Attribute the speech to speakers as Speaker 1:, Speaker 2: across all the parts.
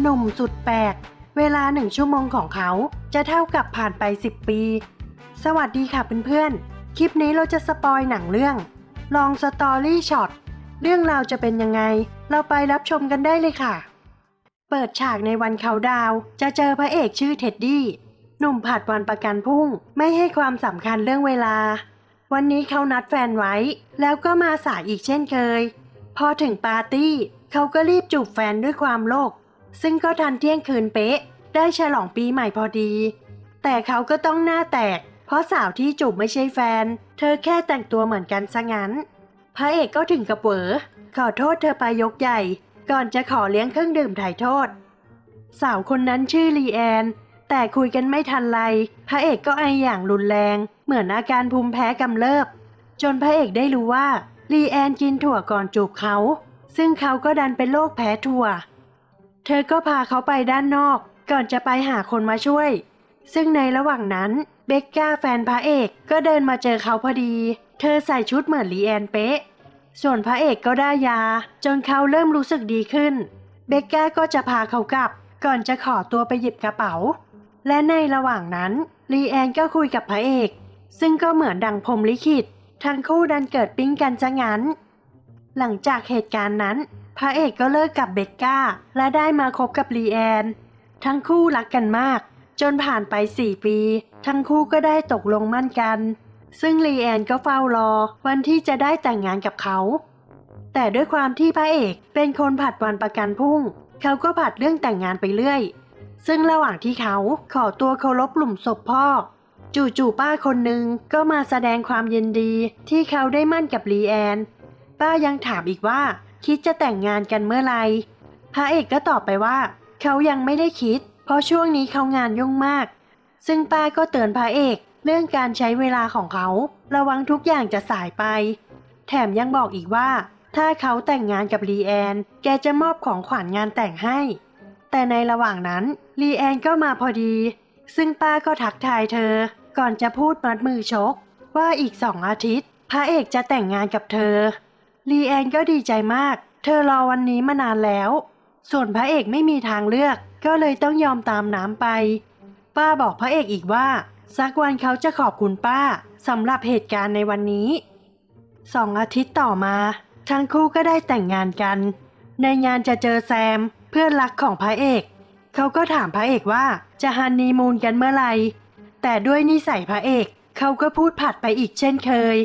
Speaker 1: หนุ่มสุดแปลก เวลาหนึ่งชั่วโมงของเขาจะเท่ากับผ่านไป 10 ปี สวัสดีค่ะเพื่อนๆ คลิปนี้เราจะสปอยหนังเรื่อง ลองสตอรี่ช็อต เรื่องราวจะเป็นยังไง เราไปรับชมกันได้เลยค่ะ เปิดฉากในวันเขาดาว จะเจอพระเอกชื่อเท็ดดี้ หนุ่มผัดวันประกันพรุ่ง ไม่ให้ความสำคัญเรื่องเวลา วันนี้เขานัดแฟนไว้ แล้วก็มาสายอีกเช่นเคย พอถึงปาร์ตี้ เขาก็รีบจูบแฟนด้วยความโลภ ซึ่งก็ทันเที่ยงคืนเป๊ะ ได้ฉลองปีใหม่พอดี แต่เขาก็ต้องหน้าแตก เพราะสาวที่จูบไม่ใช่แฟน เธอแค่แต่งตัวเหมือนกันซะงั้น พระเอกก็ถึงกับเวอขอโทษเธอไปยกใหญ่ ก่อนจะขอเลี้ยงเครื่องดื่มถ่ายโทษ สาวคนนั้นชื่อลีแอน แต่คุยกันไม่ทันไร พระเอกก็ไออย่างรุนแรง เหมือนอาการภูมิแพ้กำเริบ จนพระเอกได้รู้ว่าลีแอนกินถั่วก่อนจูบเขา ซึ่งเขาก็ดันเป็นโรคแพ้ถั่ว เธอก็พาเขาไปด้านนอก ก่อนจะไปหาคนมาช่วย ซึ่งในระหว่างนั้นเบกก้าแฟนพระเอกก็เดินมาเจอเขาพอดี เธอใส่ชุดเหมือนลีแอนเป๊ะ ส่วนพระเอกก็ได้ยา จนเขาเริ่มรู้สึกดีขึ้น เบกก้าก็จะพาเขากลับ ก่อนจะขอตัวไปหยิบกระเป๋า และในระหว่างนั้นลีแอนก็คุยกับพระเอก ซึ่งก็เหมือนดังพรมลิขิต ทั้งคู่ดันเกิดปิ๊งกันซะงั้น หลังจากเหตุการณ์นั้น พระเอกก็เลิกกับเบกก้า และได้มาคบกับลีแอน ทั้งคู่รักกันมาก จนผ่านไป4ปี ทั้งคู่ก็ได้ตกลงมั่นกัน ซึ่งลีแอนก็เฝ้ารอวันที่จะได้แต่งงานกับเขา แต่ด้วยความที่พระเอกเป็นคนผัดวันประกันพรุ่ง เขาก็ผัดเรื่องแต่งงานไปเรื่อย ซึ่งระหว่างที่เขาขอตัวเคารพหลุมศพพ่อ จู่ๆป้าคนหนึ่งก็มาแสดงความยินดีที่เขาได้มั่นกับลีแอน ป้ายังถามอีกว่า คิดจะแต่งงานกันเมื่อไหร่พระเอกก็ตอบไปว่า เขายังไม่ได้คิด เพราะช่วงนี้เขางานยุ่งมาก ซึ่งป้าก็เตือนพระเอกเรื่องการใช้เวลาของเขา ระวังทุกอย่างจะสายไป แถมยังบอกอีกว่า ถ้าเขาแต่งงานกับลีแอน แกจะมอบของขวัญงานแต่งให้ แต่ในระหว่างนั้นลีแอนก็มาพอดี ซึ่งป้าก็ทักทายเธอ ก่อนจะพูดมัดมือชก ว่าอีกสองอาทิตย์ พระเอกจะแต่งงานกับเธอ ลีแอนก็ดีใจมาก เธอรอวันนี้มานานแล้ว ส่วนพระเอกไม่มีทางเลือก ก็เลยต้องยอมตามน้ำไป ป้าบอกพระเอกอีกว่า สักวันเขาจะขอบคุณป้าสำหรับเหตุการณ์ในวันนี้ สองอาทิตย์ต่อมา ทั้งคู่ก็ได้แต่งงานกัน ในงานจะเจอแซม เพื่อนรักของพระเอก เขาก็ถามพระเอกว่าจะฮันนีมูนกันเมื่อไหร่ แต่ด้วยนิสัยพระเอก เขาก็พูดผัดไปอีกเช่นเคย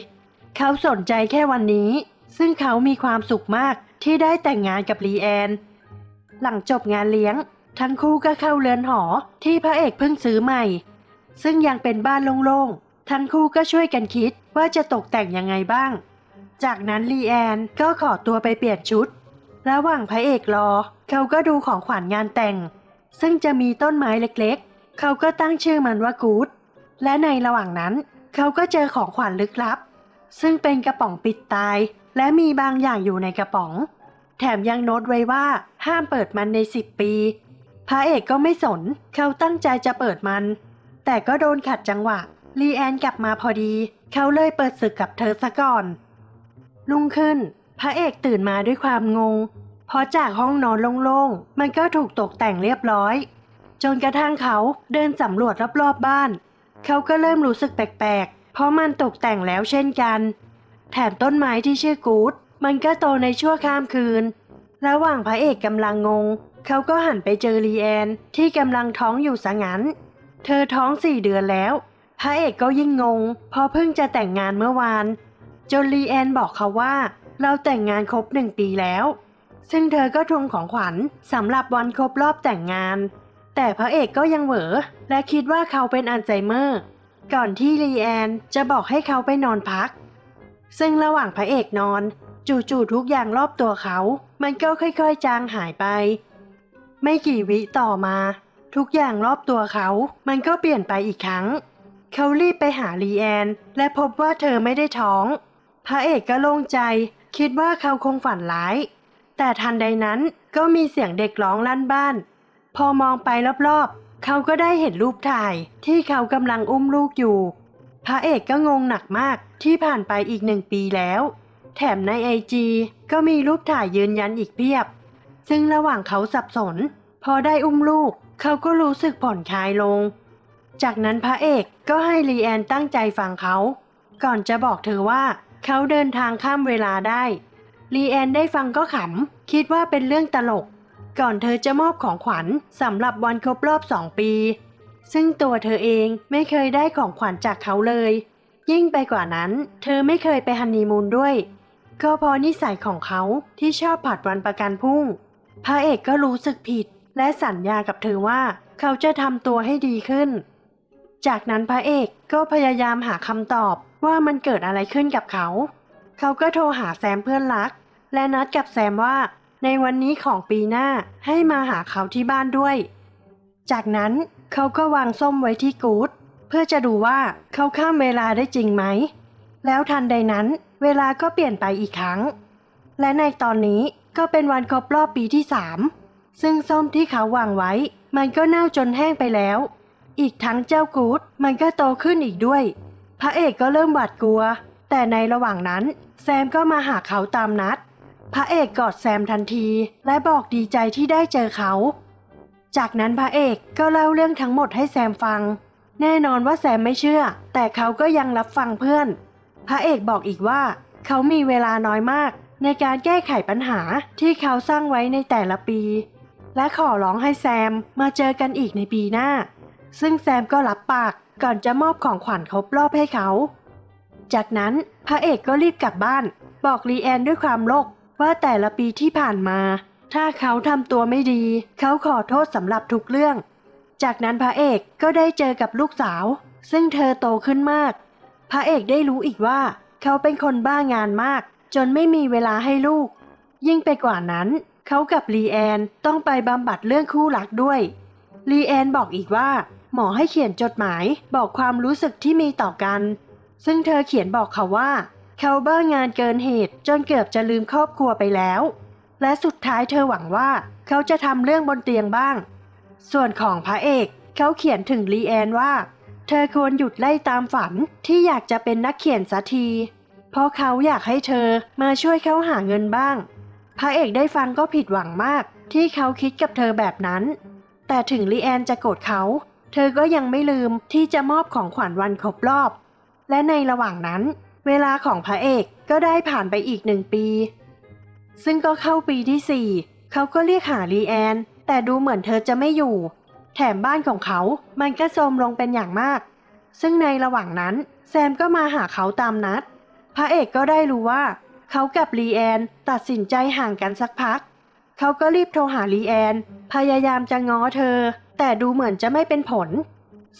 Speaker 1: เขาสนใจแค่วันนี้ ซึ่งเขามีความสุขมากที่ได้แต่งงานกับลีแอน หลังจบงานเลี้ยง ทั้งคู่ก็เข้าเรือนหอที่พระเอกเพิ่งซื้อใหม่ ซึ่งยังเป็นบ้านโล่งๆ ทั้งคู่ก็ช่วยกันคิดว่าจะตกแต่งยังไงบ้าง จากนั้นลีแอนก็ขอตัวไปเปลี่ยนชุด ระหว่างพระเอกรอ เขาก็ดูของขวัญงานแต่ง ซึ่งจะมีต้นไม้เล็กๆ เขาก็ตั้งชื่อมันว่ากูดและในระหว่างนั้น เขาก็เจอของขวัญลึกลับ ซึ่งเป็นกระป๋องปิดตาย และมีบางอย่างอยู่ในกระป๋อง แถมยังโน้ตไว้ว่าห้ามเปิดมันใน10ปี พระเอกก็ไม่สน เขาตั้งใจจะเปิดมัน แต่ก็โดนขัดจังหวะลีแอนกลับมาพอดี เขาเลยเปิดศึกกับเธอซะก่อนรุ่งขึ้น พระเอกตื่นมาด้วยความงง เพราะจากห้องนอนโล่งๆ มันก็ถูกตกแต่งเรียบร้อย จนกระทั่งเขาเดินสำรวจรอบๆบบ้าน เขาก็เริ่มรู้สึกแปลกๆ เพราะมันตกแต่งแล้วเช่นกัน แถมต้นไม้ที่ชื่อกูดมันก็โตในชั่วข้ามคืน ระหว่างพระเอกกำลังงง เขาก็หันไปเจอลีแอนที่กำลังท้องอยู่สงั้น เธอท้องสี่เดือนแล้ว พระเอกก็ยิ่งงงเพราะเพิ่งจะแต่งงานเมื่อวาน จนลีแอนบอกเขาว่า เราแต่งงานครบหนึ่งปีแล้ว ซึ่งเธอก็ทวงของขวัญสำหรับวันครบรอบแต่งงาน แต่พระเอกก็ยังเหวอและคิดว่าเขาเป็นอัลไซเมอร์ ก่อนที่ลีแอนจะบอกให้เขาไปนอนพัก ซึ่งระหว่างพระเอกนอน จู่ๆทุกอย่างรอบตัวเขา มันก็ค่อยๆ จางหายไป ไม่กี่วิต่อมา ทุกอย่างรอบตัวเขา มันก็เปลี่ยนไปอีกครั้ง เขารีบไปหาลีแอน และพบว่าเธอไม่ได้ท้อง พระเอกก็โล่งใจ คิดว่าเขาคงฝันร้าย แต่ทันใดนั้นก็มีเสียงเด็กร้องลั่นบ้าน พอมองไปรอบๆ เขาก็ได้เห็นรูปถ่ายที่เขากำลังอุ้มลูกอยู่ พระเอกก็งงหนักมากที่ผ่านไปอีกหนึ่งปีแล้ว แถมในไอจีก็มีรูปถ่ายยืนยันอีกเพียบ ซึ่งระหว่างเขาสับสน พอได้อุ้มลูก เขาก็รู้สึกผ่อนคลายลง จากนั้นพระเอกก็ให้ลีแอนตั้งใจฟังเขา ก่อนจะบอกเธอว่าเขาเดินทางข้ามเวลาได้ลีแอนได้ฟังก็ขำ คิดว่าเป็นเรื่องตลก ก่อนเธอจะมอบของขวัญสำหรับวันครบรอบสองปี ซึ่งตัวเธอเองไม่เคยได้ของขวัญจากเขาเลย ยิ่งไปกว่านั้น เธอไม่เคยไปฮันนีมูนด้วย ก็เพราะนิสัยของเขาที่ชอบผัดวันประกันพรุ่ง พระเอกก็รู้สึกผิด และสัญญากับเธอว่าเขาจะทำตัวให้ดีขึ้น จากนั้นพระเอกก็พยายามหาคำตอบว่ามันเกิดอะไรขึ้นกับเขา เขาก็โทรหาแซมเพื่อนรัก และนัดกับแซมว่า ในวันนี้ของปีหน้าให้มาหาเขาที่บ้านด้วย จากนั้น เขาก็วางส้มไว้ที่กูดเพื่อจะดูว่าเขาข้ามเวลาได้จริงไหม แล้วทันใดนั้นเวลาก็เปลี่ยนไปอีกครั้ง และในตอนนี้ก็เป็นวันครบรอบปีที่สามซึ่งส้มที่เขาวางไว้ มันก็เน่าจนแห้งไปแล้ว อีกทั้งเจ้ากูดมันก็โตขึ้นอีกด้วย พระเอกก็เริ่มหวาดกลัว แต่ในระหว่างนั้นแซมก็มาหาเขาตามนัด พระเอกกอดแซมทันที และบอกดีใจที่ได้เจอเขา จากนั้นพระเอกก็เล่าเรื่องทั้งหมดให้แซมฟัง แน่นอนว่าแซมไม่เชื่อ แต่เขาก็ยังรับฟังเพื่อน พระเอกบอกอีกว่า เขามีเวลาน้อยมาก ในการแก้ไขปัญหาที่เขาสร้างไว้ในแต่ละปี และขอร้องให้แซมมาเจอกันอีกในปีหน้า ซึ่งแซมก็รับปากก่อนจะมอบของขวัญครบรอบให้เขา จากนั้นพระเอกก็รีบกลับบ้าน บอกลีแอนด้วยความโลกว่าแต่ละปีที่ผ่านมา ถ้าเขาทำตัวไม่ดี เขาขอโทษสำหรับทุกเรื่อง จากนั้นพระเอกก็ได้เจอกับลูกสาว ซึ่งเธอโตขึ้นมาก พระเอกได้รู้อีกว่า เขาเป็นคนบ้างานมาก จนไม่มีเวลาให้ลูก ยิ่งไปกว่านั้น เขากับลีแอนต้องไปบำบัดเรื่องคู่รักด้วยลีแอนบอกอีกว่า หมอให้เขียนจดหมายบอกความรู้สึกที่มีต่อกัน ซึ่งเธอเขียนบอกเขาว่า เขาบ้างานเกินเหตุจนเกือบจะลืมครอบครัวไปแล้ว และสุดท้ายเธอหวังว่าเขาจะทำเรื่องบนเตียงบ้าง ส่วนของพระเอกเขาเขียนถึงลีแอนว่า เธอควรหยุดไล่ตามฝันที่อยากจะเป็นนักเขียนสักที เพราะเขาอยากให้เธอมาช่วยเขาหาเงินบ้าง พระเอกได้ฟังก็ผิดหวังมาก ที่เขาคิดกับเธอแบบนั้น แต่ถึงลีแอนจะโกรธเขา เธอก็ยังไม่ลืมที่จะมอบของขวัญวันครบรอบ และในระหว่างนั้น เวลาของพระเอกก็ได้ผ่านไปอีกหนึ่งปี ซึ่งก็เข้าปีที่สี่เขาก็เรียกหาลีแอน แต่ดูเหมือนเธอจะไม่อยู่ แถมบ้านของเขา มันก็โทรมลงเป็นอย่างมาก ซึ่งในระหว่างนั้น แซมก็มาหาเขาตามนัด พระเอกก็ได้รู้ว่า เขากับลีแอนตัดสินใจห่างกันสักพัก เขาก็รีบโทรหาลีแอน พยายามจะง้อเธอ แต่ดูเหมือนจะไม่เป็นผล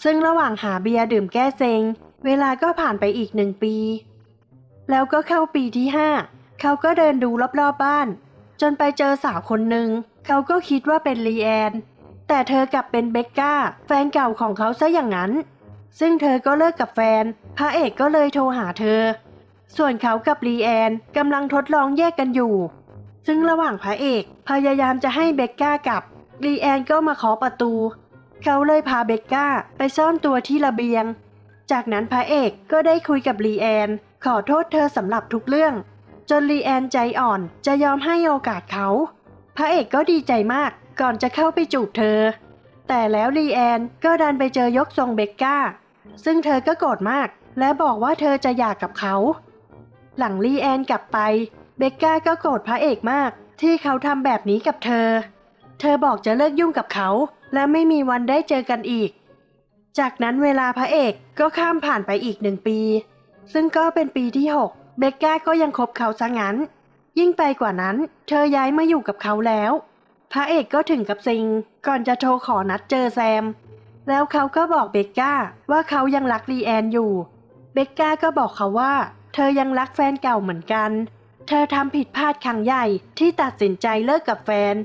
Speaker 1: ซึ่งระหว่างหาเบียร์ดื่มแก้เซ็ง เวลาก็ผ่านไปอีกหนึ่งปี แล้วก็เข้าปีที่ห้า เขาก็เดินดูรอบๆบบ้าน จนไปเจอสาวคนหนึ่ง เขาก็คิดว่าเป็นลีแอน แต่เธอกลับเป็นเบกก้า แฟนเก่าของเขาซะอย่างนั้น ซึ่งเธอก็เลิกกับแฟน พระเอกก็เลยโทรหาเธอ ส่วนเขากับลีแอนกำลังทดลองแยกกันอยู่ ซึ่งระหว่างพระเอกพยายามจะให้เบกก้ากลับลีแอนก็มาเคาะประตู เขาเลยพาเบกก้าไปซ่อนตัวที่ระเบียง จากนั้นพระเอกก็ได้คุยกับลีแอน ขอโทษเธอสำหรับทุกเรื่อง จนลีแอนใจอ่อนจะยอมให้โอกาสเขา พระเอกก็ดีใจมากก่อนจะเข้าไปจูบเธอ แต่แล้วลีแอนก็ดันไปเจอยกทรงเบกก้า ซึ่งเธอก็โกรธมาก และบอกว่าเธอจะหย่ากกับเขา หลังลีแอนกลับไป เบกก้าก็โกรธพระเอกมาก ที่เขาทำแบบนี้กับเธอ เธอบอกจะเลิกยุ่งกับเขา และไม่มีวันได้เจอกันอีก จากนั้นเวลาพระเอกก็ข้ามผ่านไปอีกหนึ่งปี ซึ่งก็เป็นปีที่6 เบกก้าก็ยังคบเขาซะงั้น ยิ่งไปกว่านั้น เธอย้ายมาอยู่กับเขาแล้ว พระเอกก็ถึงกับซิง ก่อนจะโทรขอนัดเจอแซม แล้วเขาก็บอกเบกก้าว่าเขายังรักลีแอนอยู่ เบกก้าก็บอกเขาว่า เธอยังรักแฟนเก่าเหมือนกัน เธอทำผิดพลาดครั้งใหญ่ที่ตัดสินใจเลิกกับแฟน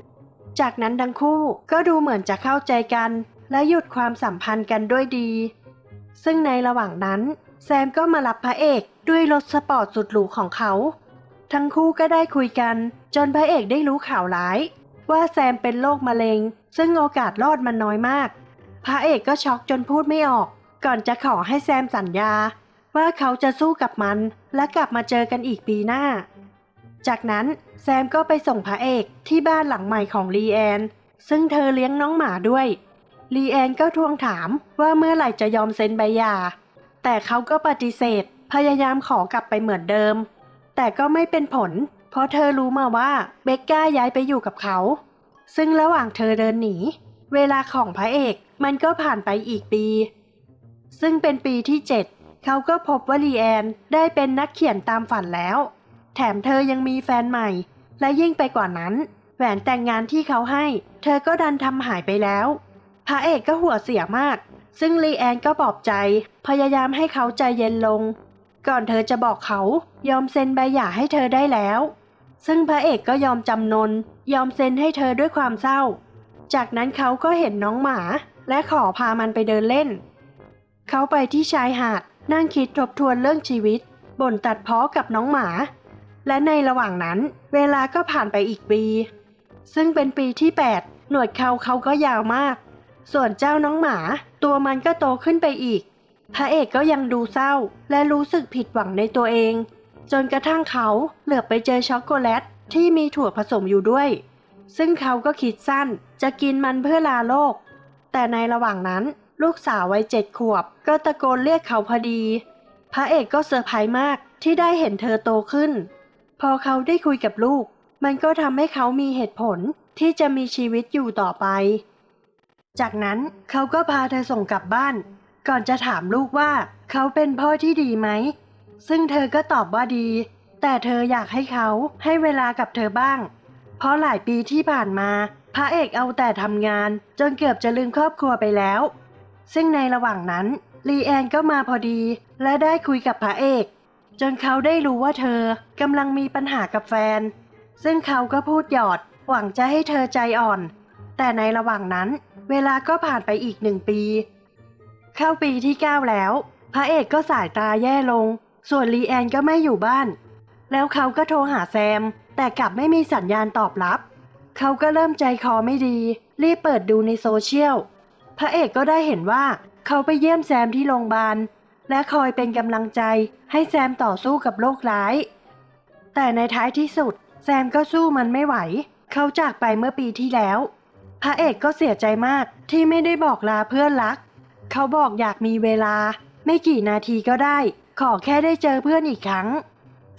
Speaker 1: จากนั้นทั้งคู่ก็ดูเหมือนจะเข้าใจกัน และหยุดความสัมพันธ์กันด้วยดี ซึ่งในระหว่างนั้น แซมก็มารับพระเอก ด้วยรถสปอร์ตสุดหรูของเขา ทั้งคู่ก็ได้คุยกัน จนพระเอกได้รู้ข่าวร้าย ว่าแซมเป็นโรคมะเร็ง ซึ่งโอกาสรอดมันน้อยมาก พระเอกก็ช็อกจนพูดไม่ออก ก่อนจะขอให้แซมสัญญา ว่าเขาจะสู้กับมัน และกลับมาเจอกันอีกปีหน้า จากนั้นแซมก็ไปส่งพระเอกที่บ้านหลังใหม่ของลีแอน ซึ่งเธอเลี้ยงน้องหมาด้วยลีแอนก็ทวงถามว่าเมื่อไหร่จะยอมเซ็นใบหย่า แต่เขาก็ปฏิเสธ พยายามขอกลับไปเหมือนเดิม แต่ก็ไม่เป็นผล เพราะเธอรู้มาว่าเบกก้าย้ายไปอยู่กับเขา ซึ่งระหว่างเธอเดินหนี เวลาของพระเอกมันก็ผ่านไปอีกปี ซึ่งเป็นปีที่ 7 เขาก็พบว่าลีแอนได้เป็นนักเขียนตามฝันแล้ว แถมเธอยังมีแฟนใหม่ และยิ่งไปกว่านั้น แหวนแต่งงานที่เขาให้ เธอก็ดันทำหายไปแล้ว พระเอกก็หัวเสียมาก ซึ่งลีแอนก็ปลอบใจ พยายามให้เขาใจเย็นลง ก่อนเธอจะบอกเขายอมเซ็นใบหย่าให้เธอได้แล้ว ซึ่งพระเอกก็ยอมจำนน ยอมเซ็นให้เธอด้วยความเศร้า จากนั้นเขาก็เห็นน้องหมา และขอพามันไปเดินเล่น เขาไปที่ชายหาดนั่งคิดทบทวนเรื่องชีวิตบ่นตัดเพ้อกับน้องหมา และในระหว่างนั้น เวลาก็ผ่านไปอีกปี ซึ่งเป็นปีที่ 8 หนวดเขาเขาก็ยาวมาก ส่วนเจ้าน้องหมา ตัวมันก็โตขึ้นไปอีก พระเอกก็ยังดูเศร้า และรู้สึกผิดหวังในตัวเอง จนกระทั่งเขาเหลือบไปเจอช็อกโกแลตที่มีถั่วผสมอยู่ด้วย ซึ่งเขาก็คิดสั้นจะกินมันเพื่อลาโลก แต่ในระหว่างนั้นลูกสาววัยเจ็ดขวบ ก็ตะโกนเรียกเขาพอดี พระเอกก็เซอร์ไพรส์มากที่ได้เห็นเธอโตขึ้น พอเขาได้คุยกับลูก มันก็ทำให้เขามีเหตุผลที่จะมีชีวิตอยู่ต่อไป จากนั้นเขาก็พาเธอส่งกลับบ้าน ก่อนจะถามลูกว่า เขาเป็นพ่อที่ดีไหม ซึ่งเธอก็ตอบว่าดี แต่เธออยากให้เขาให้เวลากับเธอบ้าง เพราะหลายปีที่ผ่านมา พระเอกเอาแต่ทำงาน จนเกือบจะลืมครอบครัวไปแล้ว ซึ่งในระหว่างนั้นลีแอนก็มาพอดี และได้คุยกับพระเอก จนเขาได้รู้ว่าเธอกำลังมีปัญหากับแฟน ซึ่งเขาก็พูดหยอด หวังจะให้เธอใจอ่อน แต่ในระหว่างนั้น เวลาก็ผ่านไปอีกหนึ่งปี เข้าปีที่9แล้ว พระเอกก็สายตาแย่ลง ส่วนลีแอนก็ไม่อยู่บ้าน แล้วเขาก็โทรหาแซม แต่กลับไม่มีสัญญาณตอบรับ เขาก็เริ่มใจคอไม่ดี รีบเปิดดูในโซเชียล พระเอกก็ได้เห็นว่าเขาไปเยี่ยมแซมที่โรงพยาบาล และคอยเป็นกำลังใจให้แซมต่อสู้กับโรคร้าย แต่ในท้ายที่สุด แซมก็สู้มันไม่ไหว เขาจากไปเมื่อปีที่แล้ว พระเอกก็เสียใจมากที่ไม่ได้บอกลาเพื่อนรัก เขาบอกอยากมีเวลา ไม่กี่นาทีก็ได้ ขอแค่ได้เจอเพื่อนอีกครั้ง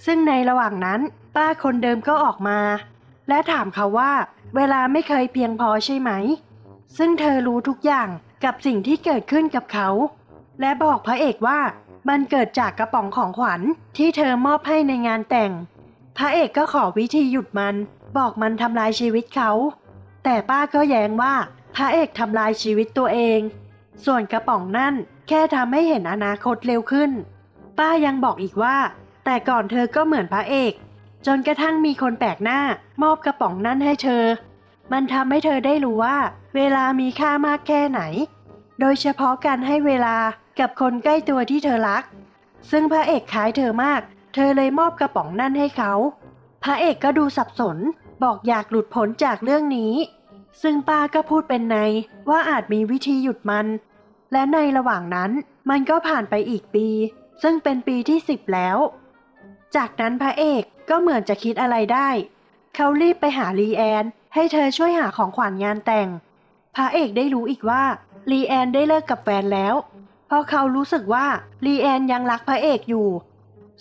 Speaker 1: ซึ่งในระหว่างนั้น ป้าคนเดิมก็ออกมา และถามเขาว่า เวลาไม่เคยเพียงพอใช่ไหม ซึ่งเธอรู้ทุกอย่างกับสิ่งที่เกิดขึ้นกับเขา และบอกพระเอกว่ามันเกิดจากกระป๋องของขวัญที่เธอมอบให้ในงานแต่ง พระเอกก็ขอวิธีหยุดมัน บอกมันทำลายชีวิตเขา แต่ป้าก็แย้งว่าพระเอกทำลายชีวิตตัวเอง ส่วนกระป๋องนั่นแค่ทำให้เห็นอนาคตเร็วขึ้น ป้ายังบอกอีกว่า แต่ก่อนเธอก็เหมือนพระเอก จนกระทั่งมีคนแปลกหน้ามอบกระป๋องนั่นให้เธอ มันทำให้เธอได้รู้ว่า เวลามีค่ามากแค่ไหน โดยเฉพาะการให้เวลากับคนใกล้ตัวที่เธอรัก ซึ่งพระเอกคล้ายเธอมาก เธอเลยมอบกระป๋องนั่นให้เขา พระเอกก็ดูสับสน บอกอยากหลุดพ้นจากเรื่องนี้ ซึ่งป้าก็พูดเป็นในว่าอาจมีวิธีหยุดมัน และในระหว่างนั้นมันก็ผ่านไปอีกปี ซึ่งเป็นปีที่สิบแล้ว จากนั้นพระเอกก็เหมือนจะคิดอะไรได้ เขารีบไปหาลีแอน ให้เธอช่วยหาของขวัญงานแต่ง พระเอกได้รู้อีกว่าลีแอนได้เลิกกับแฟนแล้ว เพราะเขารู้สึกว่าลีแอนยังรักพระเอกอยู่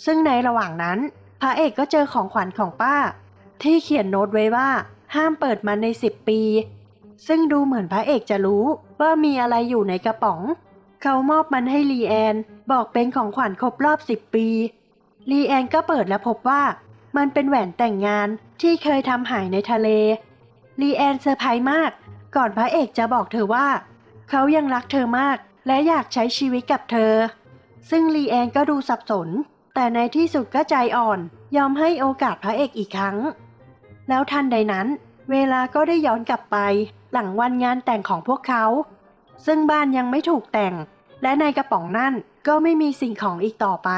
Speaker 1: ซึ่งในระหว่างนั้น พระเอกก็เจอของขวัญของป้า ที่เขียนโน้ตไว้ว่า ห้ามเปิดมันในสิบปี ซึ่งดูเหมือนพระเอกจะรู้ว่ามีอะไรอยู่ในกระป๋อง เขามอบมันให้ลีแอน บอกเป็นของขวัญครบรอบสิบปีลีแอนก็เปิดและพบว่า มันเป็นแหวนแต่งงานที่เคยทำหายในทะเลลีแอนเซอร์ไพรส์มาก ก่อนพระเอกจะบอกเธอว่า เขายังรักเธอมาก และอยากใช้ชีวิตกับเธอ ซึ่งลีแอนก็ดูสับสน แต่ในที่สุดก็ใจอ่อน ยอมให้โอกาสพระเอกอีกครั้ง แล้วทันใดนั้น เวลาก็ได้ย้อนกลับไป หลังวันงานแต่งของพวกเขา ซึ่งบ้านยังไม่ถูกแต่ง และในกระป๋องนั่นก็ไม่มีสิ่งของอีกต่อไป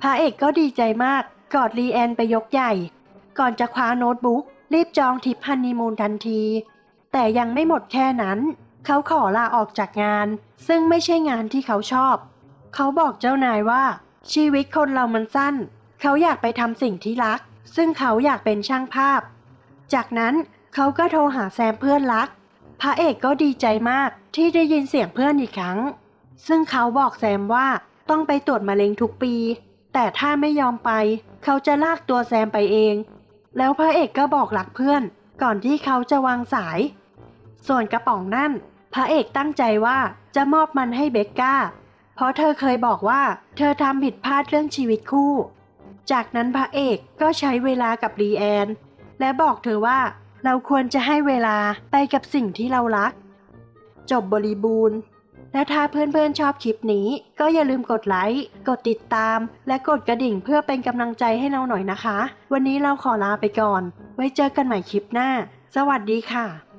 Speaker 1: พระเอกก็ดีใจมากกอดลีแอนไปยกใหญ่ ก่อนจะคว้าโน้ตบุ๊กรีบจองทริปฮันนีมูนทันที แต่ยังไม่หมดแค่นั้น เขาขอลาออกจากงาน ซึ่งไม่ใช่งานที่เขาชอบ เขาบอกเจ้านายว่า ชีวิตคนเรามันสั้น เขาอยากไปทำสิ่งที่รัก ซึ่งเขาอยากเป็นช่างภาพ จากนั้นเขาก็โทรหาแซมเพื่อนรัก พระเอกก็ดีใจมากที่ได้ยินเสียงเพื่อนอีกครั้ง ซึ่งเขาบอกแซมว่าต้องไปตรวจมะเร็งทุกปี แต่ถ้าไม่ยอมไป เขาจะลากตัวแซมไปเอง แล้วพระเอกก็บอกรักเพื่อน ก่อนที่เขาจะวางสาย ส่วนกระป๋องนั่น พระเอกตั้งใจว่าจะมอบมันให้เบกก้า เพราะเธอเคยบอกว่าเธอทำผิดพลาดเรื่องชีวิตคู่ จากนั้นพระเอกก็ใช้เวลากับรีแอน และบอกเธอว่าเราควรจะให้เวลาไปกับสิ่งที่เรารัก จบบริบูรณ์ และถ้าเพื่อนๆชอบคลิปนี้ ก็อย่าลืมกดไลค์ กดติดตาม และกดกระดิ่งเพื่อเป็นกำลังใจให้เราหน่อยนะคะ วันนี้เราขอลาไปก่อน ไว้เจอกันใหม่คลิปหน้า สวัสดีค่ะ